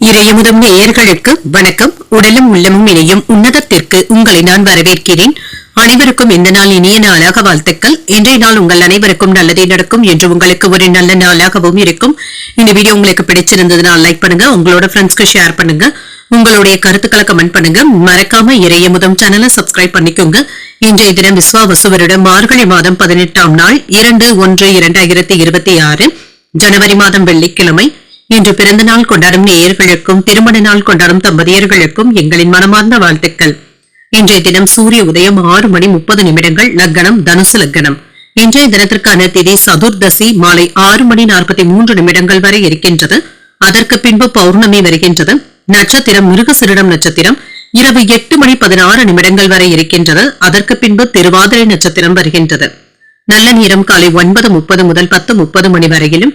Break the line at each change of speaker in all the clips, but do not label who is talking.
இறையமுதம் நேயர்களுக்கு வணக்கம். உடலும் உள்ளமும் இணையும் உன்னதத்திற்கு உங்களை நான் வரவேற்கிறேன். அனைவருக்கும் இந்த நாள் இனிய நாளாக வாழ்த்துக்கள். இன்றைய நாள் உங்கள் அனைவருக்கும் நல்லதே நடக்கும் என்று உங்களுக்கு ஒரு நல்ல நாளாகவும் இருக்கும். இந்த வீடியோ உங்களுக்கு பிடிச்சிருந்ததுன்னா லைக் பண்ணுங்க. உங்களோட ஃப்ரெண்ட்ஸ்க்கு ஷேர் பண்ணுங்க. உங்களுடைய கருத்துக்களை கமெண்ட் பண்ணுங்க. மறக்காம இறையமுதம் சேனலை சப்ஸ்கிரைப் பண்ணிக்கோங்க. இன்றைய தினம் விஸ்வாவசுவரிடம் மார்கழி மாதம் பதினெட்டாம் நாள் இரண்டு ஒன்று இரண்டாயிரத்தி இருபத்தி ஆறு. ஜனவரி மாதம் வெள்ளிக்கிழமை. இன்று பிறந்த நாள் கொண்டாடும் நேயர்களுக்கும் திருமண நாள் கொண்டாடும் தம்பதியர்களுக்கும் எங்களின் மனமார்ந்த வாழ்த்துக்கள். இன்றைய தினம் சூரிய உதயம் ஆறு மணி முப்பது நிமிடங்கள் லக்னம் தனுசு லக்னம். இன்றைய தினத்திற்கான திதி சதுர்தசி மாலை ஆறு மணி நாற்பத்தி மூன்று நிமிடங்கள் வரை இருக்கின்றது. அதற்கு பின்பு பௌர்ணமி வருகின்றது. நட்சத்திரம் மிருகசிரிடம் நட்சத்திரம் இரவு எட்டு மணி பதினாறு நிமிடங்கள் வரை இருக்கின்றது. அதற்கு பின்பு திருவாதிரை நட்சத்திரம் வருகின்றது. நல்ல நேரம் காலை ஒன்பது முப்பது முதல் பத்து முப்பது மணி வரையிலும்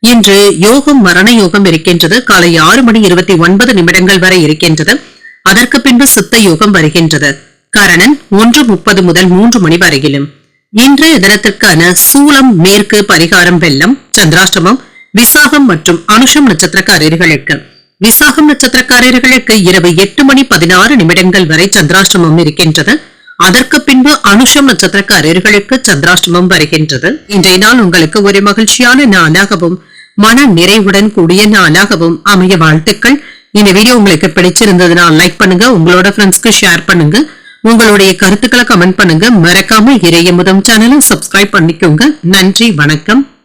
இன்று யோகம் மரண யோகம் இருக்கின்றது. காலை ஆறு மணி இருபத்தி ஒன்பது நிமிடங்கள் வரை இருக்கின்றது. அதற்கு பின்பு சித்த யோகம் வருகின்றது. கரணன் ஒன்று முப்பது முதல் மூன்று மணி வரையிலும். இன்றைய தினத்திற்கான சூலம் மேற்கு பரிகாரம் வெள்ளம் சந்திராஷ்டமம் விசாகம் மற்றும் அனுஷம் நட்சத்திரக்காரர்களுக்கு. விசாகம் நட்சத்திரக்காரர்களுக்கு இரவு எட்டு மணி பதினாறு நிமிடங்கள் வரை சந்திராஷ்டமம் இருக்கின்றது. அதற்கு பின்பு அனுஷம் நட்சத்திரக்காரர்களுக்கு சந்திராஷ்டமம் வருகின்றது. இன்றைய நாள் உங்களுக்கு ஒரு மகிழ்ச்சியான நாளாகவும் மன நிறைவுடன் கூடிய நாளாகவும் அமைய வாழ்த்துக்கள். இந்த வீடியோ உங்களுக்கு பிடிச்சிருந்ததுன்னா லைக் பண்ணுங்க உங்களோட ஃப்ரெண்ட்ஸ்க்கு ஷேர் பண்ணுங்க. உங்களுடைய கருத்துக்களை கமெண்ட் பண்ணுங்க. மறக்காம இறைய முதம் சேனலை சப்ஸ்கிரைப் பண்ணிக்கோங்க. நன்றி வணக்கம்.